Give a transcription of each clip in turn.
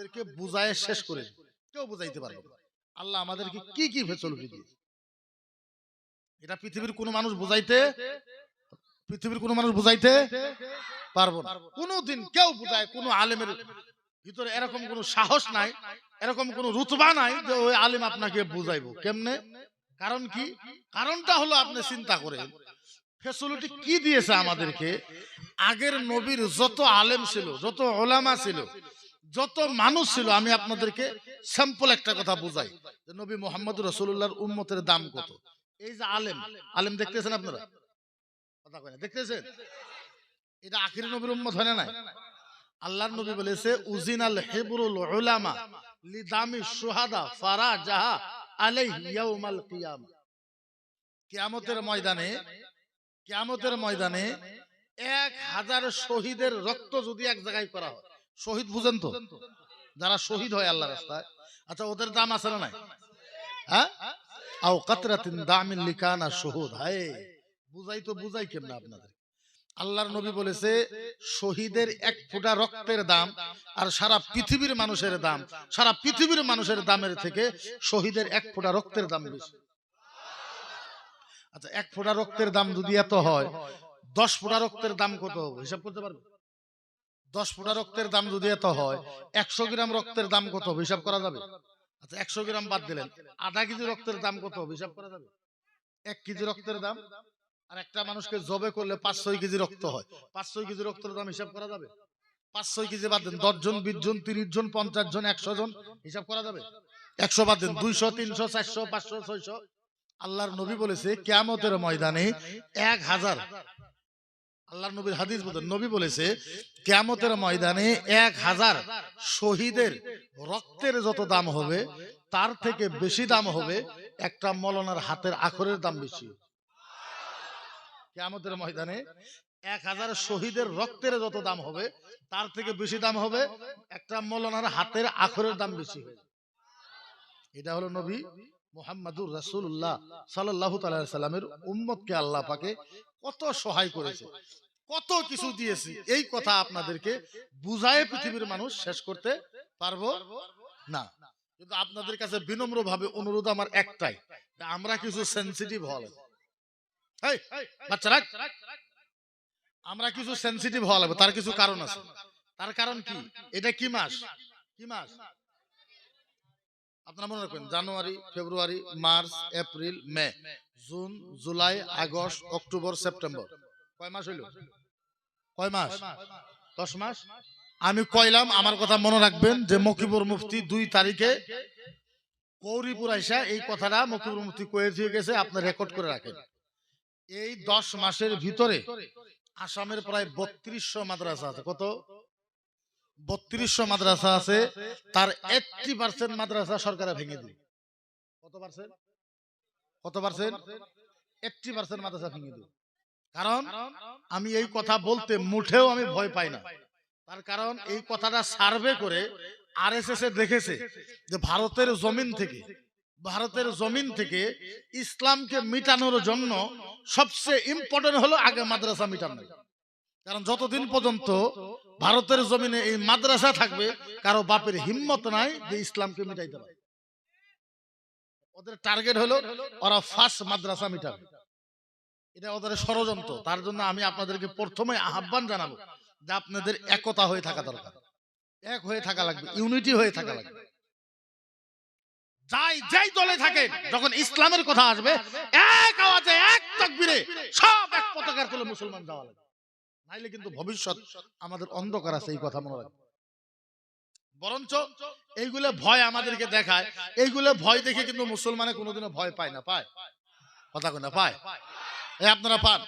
আপনাদেরকে বুঝায় শেষ করে কেউ বুঝাইতে পারবে আল্লাহ আমাদেরকে কি কি ফেসিলিটি দিয়েছে? এটা পৃথিবীর কোনো মানুষ বুঝাইতে পৃথিবীর কোনো মানুষ বুঝাইতে পারব না। কোনোদিন কেউ বুঝায়, কোনো আলেমের ভিতরে এরকম কোনো সাহস নাই, এরকম কোনো রুতবা নাই যে ওই আলেম আপনাকে বুঝাইবো। কেমনে? কারণ কি? কারণটা হলো আপনি চিন্তা করেন, ফেসিলিটি কি দিয়েছে আমাদেরকে? আগের নবীর যত আলেম ছিল, যত ওলামা ছিল যত মানুষ ছিল, আমি আপনাদেরকে স্যাম্পল একটা কথা বুঝাই। নবী মোহাম্মদ রসুল্লাহর উম্মতের দাম কত? এই যে আলেম আলেম দেখতেছেন আপনারা? কথা কয় দেখতেছেন? এটা আখির নবীর উম্মত হয় না আল্লাহর নবী বলেছে, উজিনাল হেবরুল উলামা লিদামি সুহাদা ফারা জাহা আলাইহি ইয়াউমাল কিয়ামা। কিয়ামতের ময়দানে কিয়ামতের ময়দানে এক হাজার শহীদের রক্ত যদি এক জায়গায় করা হয় শহীদ বুঝেন তো? যারা শহীদ হয় আল্লাহ রাস্তায়। আচ্ছা ওদের দাম আছে না নাই? হ্যাঁ? আও দামিন লিকানা শহুদ। হায়, বুঝাই তো বুঝাই আপনাদের? আল্লাহর নবী বলেছে, শহীদের এক রক্তের দাম আর সারা পৃথিবীর মানুষের দাম, সারা পৃথিবীর মানুষের দামের থেকে শহীদের এক ফোঁটা রক্তের দাম বেশি। আচ্ছা এক ফোঁটা রক্তের দাম যদি এত হয়, দশ ফোঁটা রক্তের দাম কত হবে? হিসাব করতে পারবে দশ ফোঁটা রক্তের দাম যদি এত হয়, একশো গ্রাম রক্তের দাম কত হিসাব করা যাবে? আচ্ছা একশো গ্রাম বাদ দিলেন। আধা কেজি রক্তের দাম কত হিসাব করা যাবে? এক কেজি রক্তের দাম? আর একটা মানুষকে জবে করলে পাঁচ ছয় কেজি রক্ত হয়। পাঁচ ছয় কেজি রক্তের দাম হিসাব করা যাবে? পাঁচ ছয় কেজি বাদ দেন, দশ জন, বিশ জন, তিরিশ জন, পঞ্চাশ জন, একশো জন, হিসাব করা যাবে? একশো বাদ দেন, দুইশো, তিনশো, চারশো, পাঁচশো, ছয়শো। আল্লাহর নবী বলেছে, কেয়ামতের ময়দানে এক হাজার আল্লাহর নবীর হাদিস বলতেন নবী বলেছে, কেয়ামতের ময়দানে এক হাজার শহীদের রক্তের যত দাম হবে, তার থেকে বেশি দাম হবে একটা মলনার হাতের আখরের দাম বেশি। কেয়ামতের ময়দানে এক হাজার শহীদের রক্তের যত দাম হবে, তার থেকে বেশি দাম হবে একটা মলনার হাতের আখরের দাম বেশি। হবে এটা হলো নবী মোহাম্মদুর রাসূলুল্লাহ সাল্লাল্লাহু তাআলা সাল্লামের উম্মতকে আল্লাহ পাকে কত সহায় করেছে, কত কিছু দিয়েছি। এই কথা আপনাদেরকে বুঝায় পৃথিবীর মানুষ শেষ করতে পারব না। কিন্তু আপনাদের কাছে বিনম্র ভাবে অনুরোধ আমার একটাই আমরা কিছু সেন্সিটিভ হওয়া লাগবে। বাচ্চারা আমরা কিছু সেন্সিটিভ হওয়া লাগবে, তার কিছু কারণ আছে। তার কারণ কি? এটা কি মাস? কি মাস? আপনারা মনে রাখবেন, জানুয়ারি, ফেব্রুয়ারি, মার্চ, এপ্রিল, মে, জুন, জুলাই, আগস্ট, অক্টোবর, সেপ্টেম্বর। কয় মাস হইল? কয় মাস? দশ মাস? আমি কইলাম, আমার কথা মনে রাখবেন যে মকিবুর মুফতি দুই তারিখে কৌরিপুর আইসা এই কথাটা মকিবুর মুফতি কয়ে দিয়ে গেছে, আপনি রেকর্ড করে রাখেন। এই দশ মাসের ভিতরে আসামের প্রায় বত্রিশশো মাদ্রাসা আছে। কত? বত্রিশশো মাদ্রাসা আছে, তার এইটটি পার্সেন্ট মাদ্রাসা সরকারে ভেঙে দিবে কত পার্সেন্ট কত পার্সেন্ট এইটটি পার্সেন্ট মাদ্রাসা ভেঙে দিবে কারণ আমি এই কথা বলতে মুঠেও আমি ভয় পাই না। তার কারণ এই কথাটা সার্ভে করে আর দেখেছে যে ভারতের জমিন থেকে, ভারতের জমিন থেকে ইসলামকে মিটানোর জন্য সবচেয়ে ইম্পর্টেন্ট হলো আগে মাদ্রাসা মিটানো। কারণ যতদিন পর্যন্ত ভারতের জমিনে এই মাদ্রাসা থাকবে, কারও বাপের হিম্মত নাই যে ইসলামকে মিটাইতে পারে। ওদের টার্গেট হলো ওরা ফার্স্ট মাদ্রাসা মিটাবে। এটা ওদের ষড়যন্ত্র। তার জন্য আমি আপনাদেরকে প্রথমে আহ্বান জানাব যে আপনাদের একতা হয়ে থাকা দরকার। এক হয়ে থাকা লাগবে ইউনিটি হয়ে থাকা লাগবে। যাই যাই দলে থাকেন, যখন ইসলামের কথা আসবে, এক আওয়াজে, এক তাকবীরে সব এক পতাকার তুলে মুসলমান যাওয়া লাগবে। নাইলে কিন্তু ভবিষ্যৎ আমাদের অন্ধকার আছে এই কথা মনে রাখবে। বরঞ্চ এইগুলো ভয় আমাদেরকে দেখায়। এইগুলো ভয় দেখে কিন্তু মুসলমানে কোনোদিনও ভয় পায় না। পায়। কথা না পায়। এই আপনারা পান।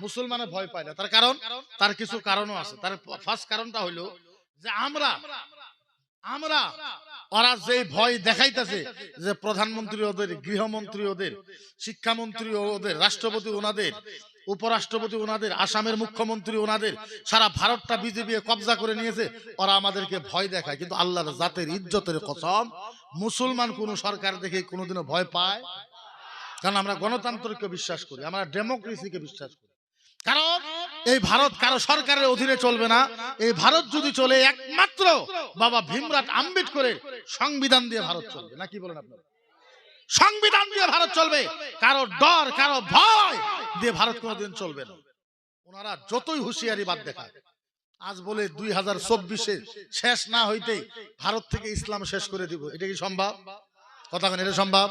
মুসলমানে ভয় পায় না। তার কারণ? তার কিছু কারণও আছে। তার ফার্স্ট কারণটা হলো যে আমরা আমরা ওরা যে ভয় দেখাইতেছে যে প্রধানমন্ত্রী ওদের গৃহমন্ত্রী ওদের শিক্ষামন্ত্রী ওদের রাষ্ট্রপতি ওনাদের উপরাষ্ট্রপতি ওনাদের, আসামের মুখ্যমন্ত্রী ওনাদের, সারা ভারতটা বিজেপি কবজা করে নিয়েছে, ওরা আমাদেরকে ভয় দেখায়। কিন্তু আল্লাহর জাতের ইজ্জতের কসম, মুসলমান কোন সরকার দেখে কোনোদিনও ভয় পায়। কারণ আমরা গণতন্ত্রকে বিশ্বাস করি, আমরা ডেমোক্রেসিকে বিশ্বাস করি। কারণ এই ভারত কারও সরকারের অধীনে চলবে না। এই ভারত যদি চলে, একমাত্র বাবা ভীমরাট আম্বেদকরের সংবিধান দিয়ে ভারত চলবে। না কি বলেন আপনারা? সংবিধান দিয়ে ভারত চলবে। কারও ডর, কারও ভয় দিয়ে ভারত কোনোদিন চলবে না। ওনারা যতই হুঁশিয়ারি বাদ দেখায় আজ বলে দুই হাজার চব্বিশে শেষ না হইতেই ভারত থেকে ইসলাম শেষ করে দিব। এটা কি সম্ভব? কথা কেন এটা সম্ভব?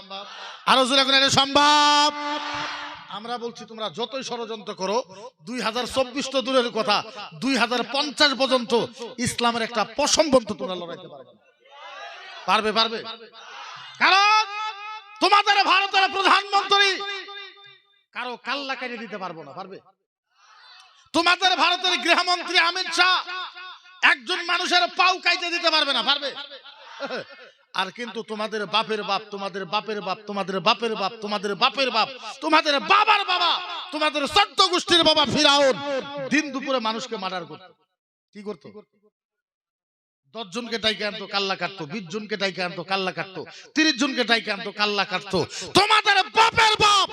আরও জোরে কোন এটা সম্ভব? আমরা বলছি, তোমরা যতই ষড়যন্ত্র করো, দুই হাজার চব্বিশ তো দূরের কথা, দুই হাজার পঞ্চাশ পর্যন্ত ইসলামের একটা পশম পর্যন্ত তোমরা লড়াইতে পারবে। পারবে পারবে? কারণ তোমাদের ভারতের প্রধানমন্ত্রী কারও কাল্লা কেটে দিতে পারব না পারবে? তোমাদের ভারতের গৃহমন্ত্রী অমিত শাহ একজন মানুষের পাও কাইতে দিতে পারবে না পারবে? আর কিন্তু তোমাদের বাপের বাপ তোমাদের বাপের বাপ তোমাদের বাপের বাপ তোমাদের বাপের বাপ তোমাদের বাবার বাবা তোমাদের সত্য গোষ্ঠীর বাবা ফিরাউন দিন দুপুরে মানুষকে মার্ডার করতো। কি করতো? দশ জনকে ডাইকে আনতো কাল্লা কাটতো বিশ জনকে ডাইকে আনতো কাল্লা কাটতো তিরিশ জনকে ডাইকে আনতো কাল্লা কাটতো। তোমাদের বাপের বাপ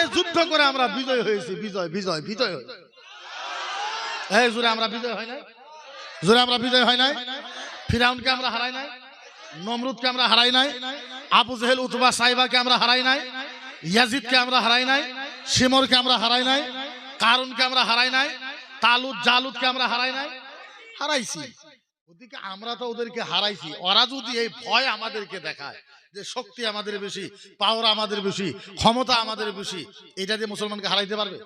সাথে যুদ্ধ করে আমরা বিজয় হয়েছি, বিজয় বিজয় বিজয় এই জোরে আমরা বিজয় হয় নাই? জোরে আমরা বিজয় হয় নাই? ফিরাউনকে আমরা হারাই নাই? নমরুদকে আমরা হারাই নাই? আবু জেহেল, উতবা সাইবাকে আমরা হারাই নাই? ইয়াজিদকে আমরা হারাই নাই? সিমরকে আমরা হারাই নাই? কারুনকে আমরা হারাই নাই? তালুদ, জালুদকে আমরা হারাই নাই? হারাইছি। ওদিকে আমরা তো ওদেরকে হারাইছি। ওরা যদি এই ভয় আমাদেরকে দেখায় যে শক্তি আমাদের বেশি পাওয়ার আমাদের বেশি, ক্ষমতা আমাদের বেশি, এটা দিয়ে মুসলমানকে হারাইতে পারবে?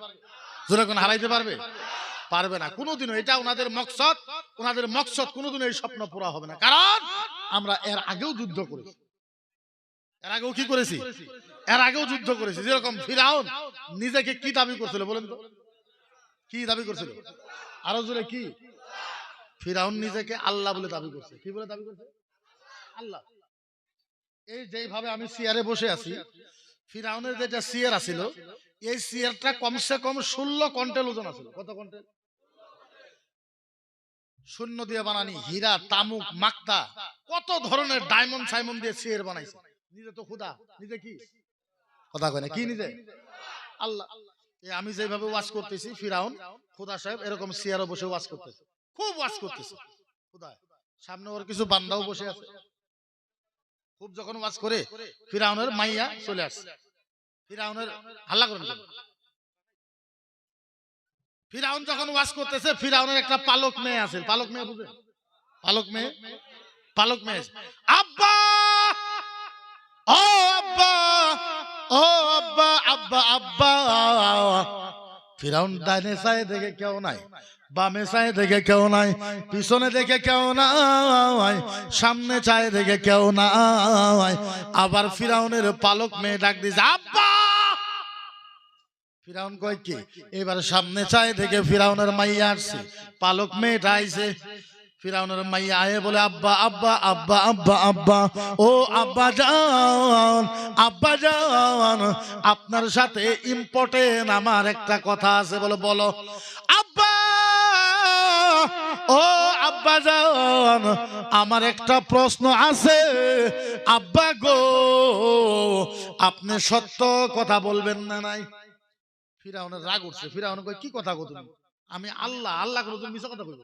যেরকম হারাইতে পারবে? পারবে না। কোনোদিনও। এটা ওনাদের মকসদ। ওনাদের মকসদ কোনোদিনও এই স্বপ্ন পুরা হবে না। কারণ আমরা এর আগেও যুদ্ধ করেছি। এর আগেও কি করেছি? এর আগেও যুদ্ধ করেছি। যেরকম ফিরাউন নিজেকে কি দাবি করছিল বলেন তো? কি দাবি করছিল? আরও জোরে কি? ফিরাউন নিজেকে আল্লাহ বলে দাবি করছে। কি বলে দাবি করছে? আল্লাহ। এই যেইভাবে আমি চেয়ারে বসে আছি, ফিরাউনের যেটা চেয়ার আছিল, এই চেয়ারটা কমসে কম ষোলো কন্টেল ওজন আছিল। কত কন্টেল শূন্য দিয়ে বানানি, হীরা, তামুক মাক্তা কত ধরনের ডায়মন্ড সাইমন্ড দিয়ে চেয়ার বানাইছে। নিজে তো খুদা নিজে কি? কথা কয় না, কি নিজে? আল্লাহ। আমি যেভাবে ওয়াজ করতেছি, ফিরাউন খুদা সাহেব এরকম চেয়ারে বসে ওয়াজ করতেছে। খুব ওয়াজ করতেছে। খুদা সামনে ওর কিছু বান্দাও বসে আছে। খুব যখন ওয়াজ করে, ফিরাউনের মাইয়া চলে আসছে ফিরাউনের হাল্লা করেন ফিরাউন যখন ওয়াজ করতেছে, ফিরাউনের একটা পালক মেয়ে আছে। পালক মেয়ে বুঝে? পালক মেয়ে? পালক মেয়ে আব্বা! ও আব্বা! ও আব্বা আব্বা আব্বা! ফিরাউন ডাইনে সাইড দেখে কেউ নাই। বামে চায় দেখে কেউ নাই, পিছনে দেখে কেউ নাই, সামনে চায় দেখে কেউ নাই। আবার ফিরাউনের পালক মেয়ে ডাক দিছে আব্বা! ফিরাউন কয় কি? এবার সামনে চায় দেখে ফিরাউনের মাইয়া আসছে। পালক মেয়েটা আইছে ফিরাউনের মাইয়া আয়ে বলে, আব্বা আব্বা আব্বা আব্বা আব্বা, ও আব্বা জান আব্বা জান, আপনার সাথে ইম্পর্টেন্ট আমার একটা কথা আছে, বলে, বলো ও আব্বা জান, আমার একটা প্রশ্ন আছে। আব্বা গো, আপনি সত্য কথা বলবেন না নাই? ফিরাউনের রাগ উঠছে। ফিরাউন কই কি কথা তুমি? আমি আল্লাহ আল্লাহ করে তুমি মিশা কথা বলব।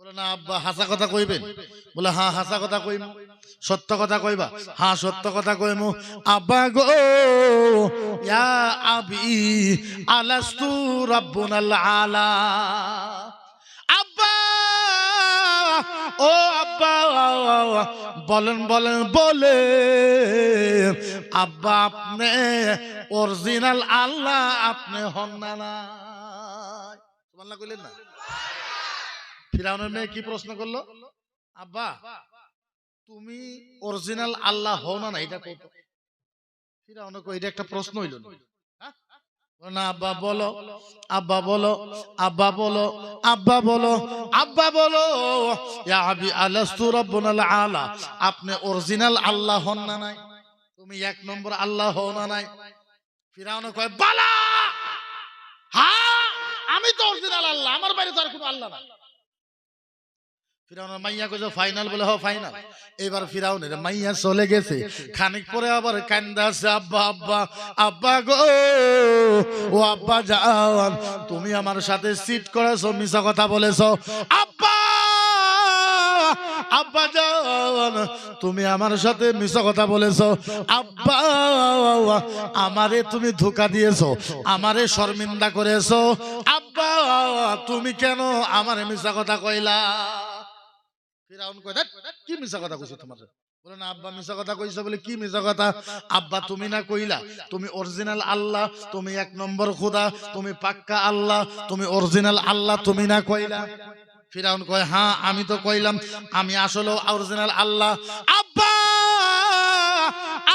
না, আব্বা কথা হ্যাঁ কথা কথা হ্যাঁ কথা আব্বা আলা। আব্বা আব্বা, বলেন বলেন, বলে, আব্বা, আপনি অরিজিনাল আল্লাহ, আপনি হন না না। কইলেন না? ফিরাউনের মেয়ে কি প্রশ্ন করল? আব্বা, তুমি অরিজিনাল আল্লাহ হও না না, এটা কত ফিরাউনে কই, এটা একটা প্রশ্ন হইল না। হ্যাঁ? না, আব্বা, বলো। আব্বা বলো। আব্বা বলো। আব্বা বলো। আব্বা, বলো। আলাস্তু আলা। আপনি অরিজিনাল আল্লাহ হন না নাই? তুমি এক নম্বর আল্লাহ হও না নাই? ফিরাউনে কয়, বালা! হ্যাঁ? আমি তো অরিজিনাল আল্লাহ, আমার বাইরে তো আর কোনো আল্লাহ নাই। ফিরাউনের মাইয়া কইছে ফাইনাল বলে, হ ফাইনাল এবার ফিরাউনের মাইয়া চলে গেছে। খানিক পরে আবার কান্দা আছে, আব্বা আব্বা আব্বা গো, ও আব্বা যান তুমি আমার সাথে সিট করেছ, মিছা কথা বলেছ। আব্বা আব্বা যান তুমি আমার সাথে মিছা কথা বলেছ। আব্বা, আমারে তুমি ধোকা দিয়েছ, আমারে শর্মিন্দা করেছ। আব্বা, তুমি কেন আমারে মিছা কথা কইলা? ফিরাউন কয় "ধ্যাৎ, কি মিছা কথা কইছো তোমার? বলে না আব্বা মিছা কথা কইছো বলে কি মিছা কথা? আব্বা তুমি না কইলা তুমি অরিজিনাল আল্লাহ তুমি এক নম্বর খোদা তুমি পাক্কা আল্লাহ তুমি অরিজিনাল আল্লাহ তুমি না কইলা? ফিরাউন কয় হ্যাঁ আমি তো কইলাম আমি আসলে অরিজিনাল আল্লাহ। আব্বা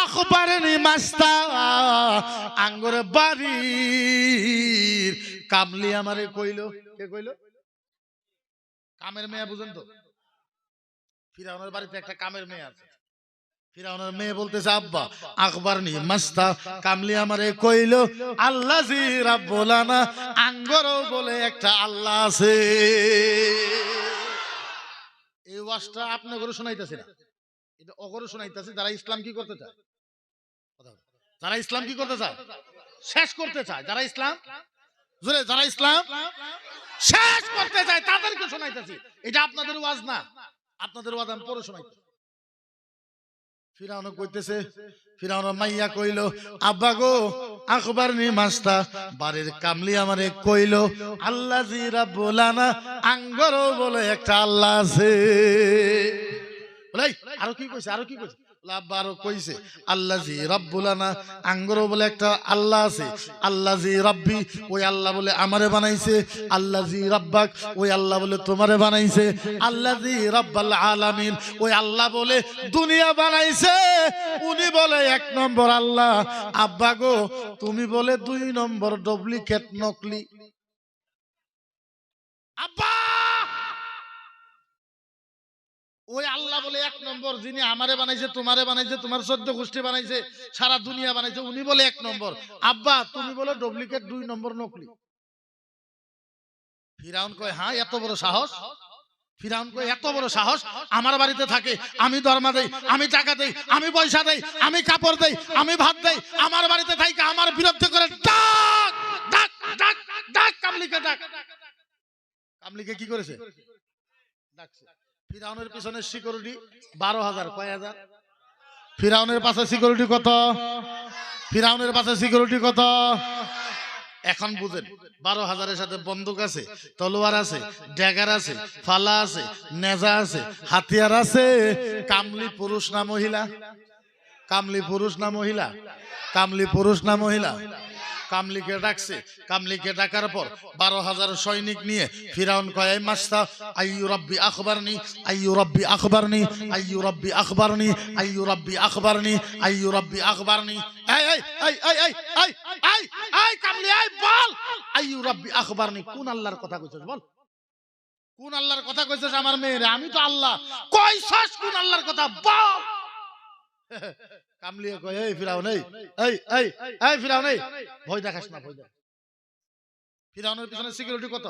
আখবারেনি মাস্তা আঙ্গরে বাড়ির কামলি আমারে কইলো। কে কইলো? কামের মেয়ে বুঝেন তো। ফিরাউনের বাড়িতে একটা কামের মেয়ে আছে। ফিরাউনের মেয়ে বলতেছে আব্বা আকবর নি মাস্তা কামলি আমারে কইল আল্লাহ জি রাব্বুলানা আঙ্গরও বলে একটা আল্লাহ আছে। এই ওয়াজটা আপনি করে শোনাইতেছে না। এটা অগরে শোনাইতেছে যারা ইসলাম কি করতে চায়। যারা ইসলাম কি করতে চায়? শেষ করতে চায়। যারা ইসলাম? জোরে যারা ইসলাম? শেষ করতে চায় তাদেরকে শোনাইতেছি। এটা আপনাদের ওয়াজ না। আপনাদের ওয়াজ আমি পরে শোনাই ফিরাউন কইতেছে ফিরাউন মাইয়া কইল, আব্বা গো আকবার নি মাস্তা, বাড়ির কামলি আমারে কইল আল্লাহ জি রাব্বুলানা আঙ্গর বলে, একটা আল্লাহ আছে। বলাই আরও কি কইছে, আরও কি কইছে? বলে, কইছে আল্লাহ জি রব্বুলানা আঙ্গর বলে একটা আল্লাহ আছে আল্লাহ জি রব্বি ওই আল্লাহ বলে আমারে বানাইছে আল্লাহ জি রব্বাক ওই আল্লাহ বলে তোমারে বানাইছে আল্লাহ জি রব্বাল আলামিন ওই আল্লাহ বলে দুনিয়া বানাইছে উনি বলে এক নম্বর আল্লাহ আব্বা গো তুমি বলে দুই নম্বর ডুপ্লিকেট নকলি আব্বা! ওই আল্লাহ বলে এক নম্বর, যিনি আমারে বানাইছে, তোমারে বানাইছে, তোমার চোদ্দ গোষ্ঠী বানাইছে, সারা দুনিয়া বানাইছে, উনি বলে এক নম্বর। আব্বা, তুমি বলে ডুপ্লিকেট দুই নম্বর নকলি। ফিরাউন কয় হ্যাঁ এত বড় সাহস? ফিরাউন কয়, এত বড় সাহস? আমার বাড়িতে থাকে, আমি ধর্মা দেই, আমি টাকা দেই, আমি পয়সা দেই, আমি কাপড় দেই, আমি ভাত দেই, আমার বাড়িতে থাকে আমার বিরুদ্ধে করে ডাক ডাক ডাক ডাক, কামলিকে ডাক। কামলিকে কি করেছে? ডাকছে। ফিরাউনের পিছনে সিকিউরিটি বারো হাজার, কয় হাজার? ফিরাউনের পাশে সিকিউরিটি কত? ফিরাউনের পাশে সিকিউরিটি কত? এখন বুঝেন, বারো হাজারের সাথে বন্দুক আছে, তলোয়ার আছে, ড্যাগার আছে, ফালা আছে, নেজা আছে, হাতিয়ার আছে। কামলি পুরুষ না মহিলা? কামলি পুরুষ না মহিলা? কামলি পুরুষ না মহিলা? কামলিকে ডাকছে কামলিকে ডাকার পর বারো হাজার সৈনিক নিয়ে ফিরাউন কয় মাস্তা আইউ রব্বি আখবর নি আইয়ু রব্বি আখবর নি আইয়ু রব্বি আখবর নি আইয়ু রব্বি আখবর নি আইয়ু রব্বি আখবর নি বল। কোন আল্লাহর কথা কইছিস, বল। কোন কথা আমার মেয়েরে? আমি তো আল্লাহ। কইছস কোন আল্লাহর কথা? বল। কামলিয়ে কয় এই ফিরাউন এই এই এই এই ফিরাউন এই ভয় দেখাস না ভয় দেখ। ফিরাউনের পিছনে সিকিউরিটি কত?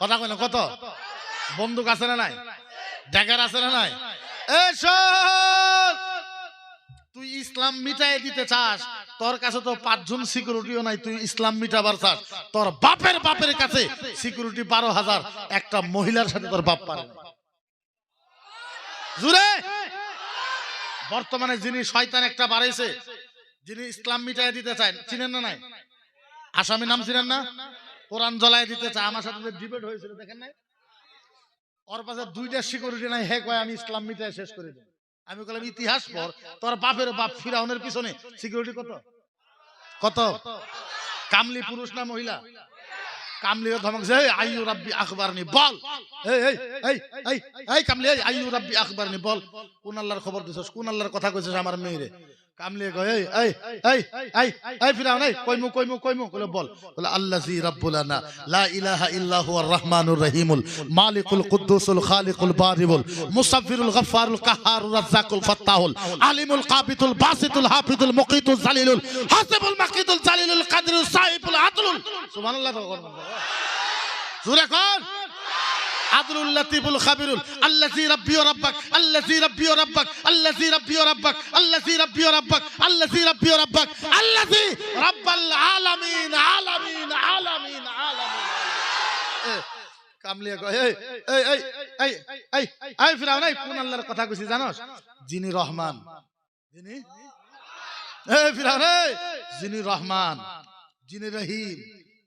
কথা কয় না কত? বন্দুক আছে না নাই? ড্যাগার আছে না নাই? তুই ইসলাম মিটাই দিতে চাস তোর কাছে তো পাঁচজন সিকিউরিটিও নাই তুই ইসলাম মিটাবার চাস। তোর বাপের বাপের কাছে সিকিউরিটি বারো হাজার একটা মহিলার সাথে তোর বাপ পারে। জুড়ে! বর্তমানে যিনি শয়তান একটা বাড়াইছে, যিনি ইসলাম মিটাই দিতে চায়, চিনেন না নাই? আসামি নাম চিনেন না? কোরআন জ্বলাই দিতে চায়। আমার সাথে ডিবেট হয়েছিল, দেখেন নাই? ওর পাশে দুইটা সিকিউরিটি নাই, হে কয়, আমি ইসলাম মিটাই শেষ করে দেব। আমি বললাম, ইতিহাস পর তোর বাপের বাপ ফিরাউনের পিছনে সিকিউরিটি কত? কত? কামলি পুরুষ না মহিলা? কামলিও ধমক যে আইয়ু রাব্বি আখবারনি, বল। এই এই এই এই এই কামলি আইয়ু রাব্বি আখবারনি, বল। কোন আল্লাহর খবর দিছস? কোন আল্লাহর কথা কইছস আমার মেয়েরে? কামলি কয়, এই এই এই এই ফিরাউন, এই কইমু কইমু কইমু কইলো বল, বলে। আল্লাজি রাব্বুলানা, লা ইলাহা ইল্লা হুয়ার রহমানুর রহিমুল, মালিকুল কুদ্দুসুল খালিকুল বারিবুল মুসাফিরুল গফফারুল কাহারুর রাজ্জাকুল ফাত্তাহুল, আলিমুল কাবিতুল বাসিতুল হাফিজুল মুকিতুল জালিলুল, হাসিবুল মাকিতুল জালিলুল কাদিরুল সাহিবুল আদলুল। সুবহানাল্লাহ জোরে কোন আদলুল লাতিফুল খাবিরুল। আল্লাযী রাব্বি ওয়া রাব্বাক, আল্লাযী রাব্বি ওয়া রাব্বাক, আল্লাযী রাব্বি ওয়া রাব্বাক, আল্লাযী রাব্বি ওয়া রাব্বাক, আল্লাযী রাব্বি ওয়া রাব্বাক, আল্লাযী রাব্বাল আলামিন আলামিন আলামিন আলামিন। কামলিয়া কয়, এই এই এই এই এই এই ফিরাউন, এই, কোন আল্লাহর কথা কইছি জানোস? যিনি রহমান। যিনি? এই ফিরাউন, এই, যিনি রহমান, যিনি রহিম,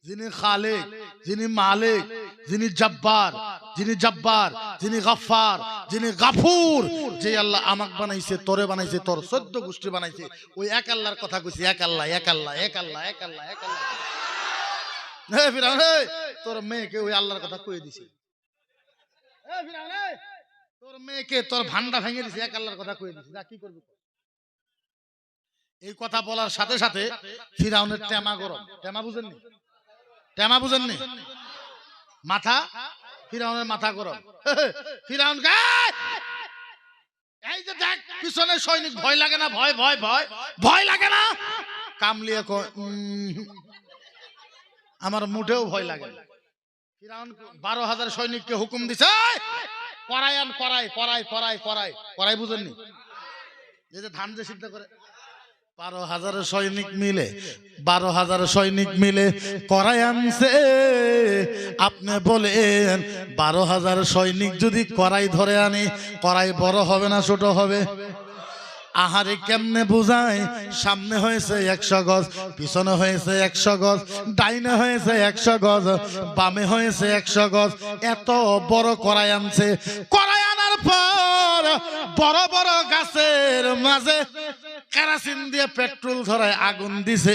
যিনি খালেক, যিনি মালিক, যিনি জব্বার যিনি জব্বার, যিনি গফফার, যিনি গাফুর, যে আল্লাহ আমাক বানাইছে, তোরে বানাইছে, তোর চোদ্দ গোষ্ঠী বানাইছে, ওই এক আল্লাহর কথা কইছি, এক আল্লাহ এক আল্লাহ এক আল্লাহ এক আল্লাহ এক আল্লাহ। হে ফিরাউন তোর মেয়েকে ওই আল্লাহর কথা কয়ে দিছে। হে ফিরাউন তোর মেয়েকে তোর ভান্ডা ভেঙে দিছে, এক আল্লাহর কথা কয়ে দিছে। যা, কি করবি এই কথা বলার সাথে সাথে ফিরাউনের টেমা গরম। টেমা বুঝেননি? টেমা বুঝেননি? মাথা ফিরাউনের মাথা গরম। ফিরাউন! এই যে দেখ পিছনে সৈনিক ভয় লাগে না? ভয় ভয় ভয়। ভয় লাগে না? কামলিয়ে আমার মুঠেও ভয় লাগে ফিরাউন বারো হাজার সৈনিককে হুকুম দিছে? "এই, করাই আন করাই করাই করাই করাই করাই বুঝেননি যে ধান যে সিদ্ধ করে বারো হাজার সৈনিক মিলে, বারো হাজার সৈনিক মিলে করাই আনছে। আপনি বলেন, বারো হাজার সৈনিক যদি করাই ধরে আনি করাই বড় হবে না ছোট হবে? আহারে কেমনে বুঝায়? সামনে হয়েছে একশো গজ, পিছনে হয়েছে একশো গজ, ডাইনে হয়েছে একশো গজ, বামে হয়েছে একশো গজ, এত বড় করাই আনছে। করাই আনার পর বড় বড় গাছের মাঝে কেরাসিন দিয়ে পেট্রোল ধরায় আগুন দিছে,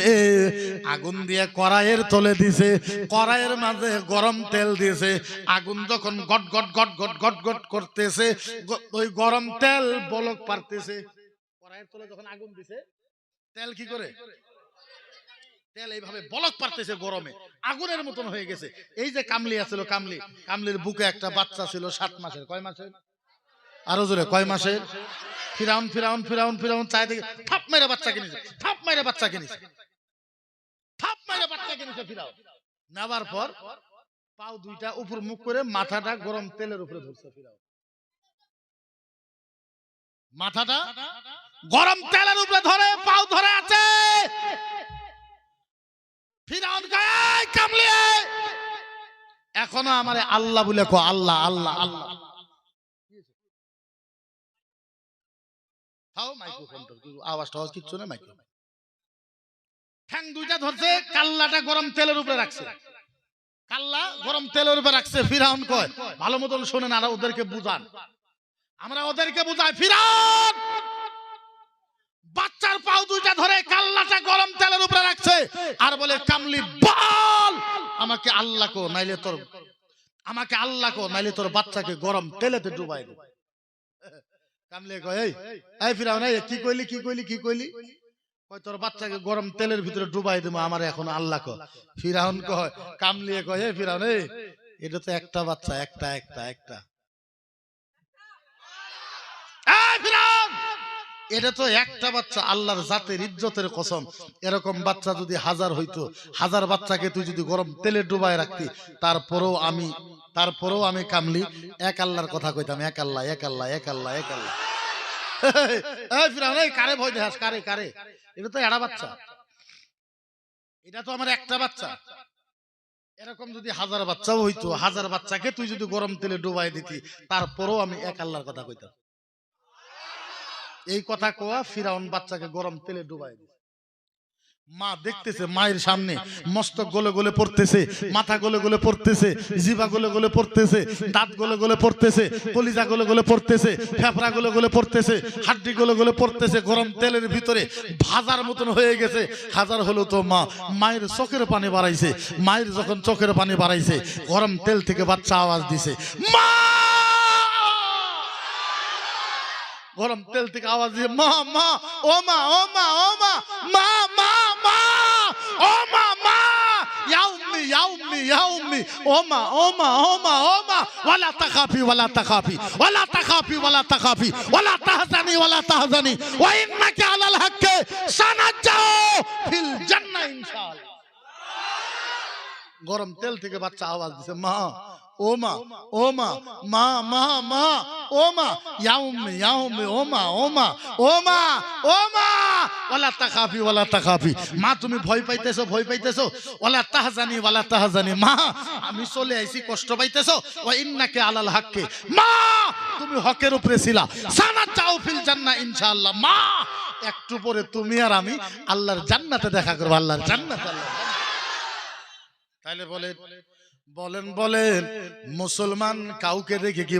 আগুন দিয়ে কড়াইয়ের তলে দিছে, কড়াইয়ের মাঝে গরম তেল দিয়েছে আগুন যখন গট গট গট গট গট গট করতেছে ওই গরম তেল বলক পারতেছে। কড়াইয়ের তলে যখন আগুন দিছে, তেল কি করে? তেল এইভাবে বলক পারতেছে গরমে। আগুনের মতন হয়ে গেছে। এই যে কামলি আছিল, কামলি, কামলির বুকে একটা বাচ্চা ছিল সাত মাসের। কয় মাসের? আরও জোরে, কয় মাসের? ফিরাউন ফিরাউন ফিরাউন ফিরাউন চাই থেকে থাপ মেরে বাচ্চা কিনেছে থাপ মেরে বাচ্চা কিনেছে। থাপ মেরে বাচ্চা কিনেছে ফিরাউন। নেওয়ার পর পাও দুইটা উপর মুখ করে মাথাটা গরম তেলের উপরে ধরছে ফিরাউন। মাথাটা গরম তেলের উপরে ধরে, পাও ধরে আছে। ফিরাউন "এই কামলিয়ে এখনও আমারে আল্লাহ বলে কো, আল্লাহ আল্লাহ আল্লাহ। আওয়াজ টাওয়াজ কিচ্ছু না মাইক্রোফোন ঠ্যাং দুইটা ধরছে কাল্লাটা গরম তেলের উপরে রাখছে। কাল্লা গরম তেলের উপরে রাখছে ফিরাউন কয়। ভালো মতন শোনেন আর ওদেরকে বুঝান। আমরা ওদেরকে বুঝাই ফিরাউন বাচ্চার পাও দুইটা ধরে কাল্লাটা গরম তেলের উপরে রাখছে। আর বলে কামলি বল! আমাকে আল্লাহ কো নাইলে তোর আমাকে আল্লাহ কো নাইলে তোর বাচ্চাকে গরম তেলেতে ডুবাই দে কয় ফিরাউন, এই, কি কইলি কি কইলি কি কইলি? তোর বাচ্চাকে গরম তেলের ভিতরে ডুবাই দেবো, আমার এখন আল্লাহ ফিরাউন কয় কামলিয়ে কয় ফিরাউন এটা তো একটা বাচ্চা, একটা একটা একটা। এটা তো একটা বাচ্চা, আল্লাহর জাতের ইজ্জতের কসম। এরকম বাচ্চা যদি হাজার হইতো, হাজার বাচ্চাকে তুই যদি গরম তেলে ডুবায় রাখতি, তারপরেও আমি তারপরেও আমি কামলি, এক আল্লাহর কথা কইতাম, এক আল্লাহ এক আল্লাহ এক আল্লাহ এক আল্লাহ। কারে কারে এটা তো এড়া বাচ্চা। এটা তো আমার একটা বাচ্চা। এরকম যদি হাজার বাচ্চাও হইতো, হাজার বাচ্চাকে তুই যদি গরম তেলে ডুবাই দিতি, তারপরেও আমি এক আল্লাহর কথা কইতাম। এই কথা কোয়া ফিরাউন বাচ্চাকে গরম তেলে ডুবাই দিছে। মা দেখতেছে মায়ের সামনে মস্তক গলে গলে পড়তেছে মাথা গলে গলে পড়তেছে জিবা গলে গলে পড়তেছে দাঁত গলে গলে পড়তেছে কলিজা গলে গলে পড়তেছে ফেফড়া গলে গলে পড়তেছে হাড্ডি গলে গলে পড়তেছে গরম তেলের ভিতরে ভাজার মতন হয়ে গেছে। হাজার হলো তো মা মায়ের চোখের পানি বাড়াইছে মায়ের যখন চোখের পানি বাড়াইছে গরম তেল থেকে বাচ্চা আওয়াজ দিছে মা! গরম তেল থেকে আওয়াজ দিয়ে, মা মা, ও মা ও মা ও মা মা মা মা, ও মা মা ইয়া উম্মি ইয়া উম্মি ইয়া উম্মি ও মা ও মা ও মা ও মা, ওয়ালা তাখাফি ওয়ালা তাখাফি ওয়ালা তাখাফি ওয়ালা তাখাফি, ওয়ালা তাহজানি ওয়ালা তাহজানি, ওয়া ইন্নাকা গরম তেল থেকে বাচ্চা আওয়াজ দিছে, মা ও ও মা ও মা মা মা মা ও মা ইয়া উম্মি ইয়া উম্মি ও মা ও মা ও মা ও মা ওয়ালা তাকাফি ওয়ালা তাকাফি মা তুমি ভয় পাইতেছো ভয় পাইতেছো? ওয়ালা তাহজানি ওয়ালা তাহজানি মা, আমি চলে আইছি, কষ্ট পাইতেছো? ওয়া ইন্নাকে আলাল হাক্কে। মা, তুমি হকের উপরে ছিলা। সানা চাও ফিল জান্নাহ, ইনশাআল্লাহ। মা, একটু পরে তুমি আর আমি আল্লাহর জান্নাতে দেখা করব, আল্লাহর জান্নাতে। আল্লাহ তাইলে বলে বলেন বলেন মুসলমান কাউকে দেখে কি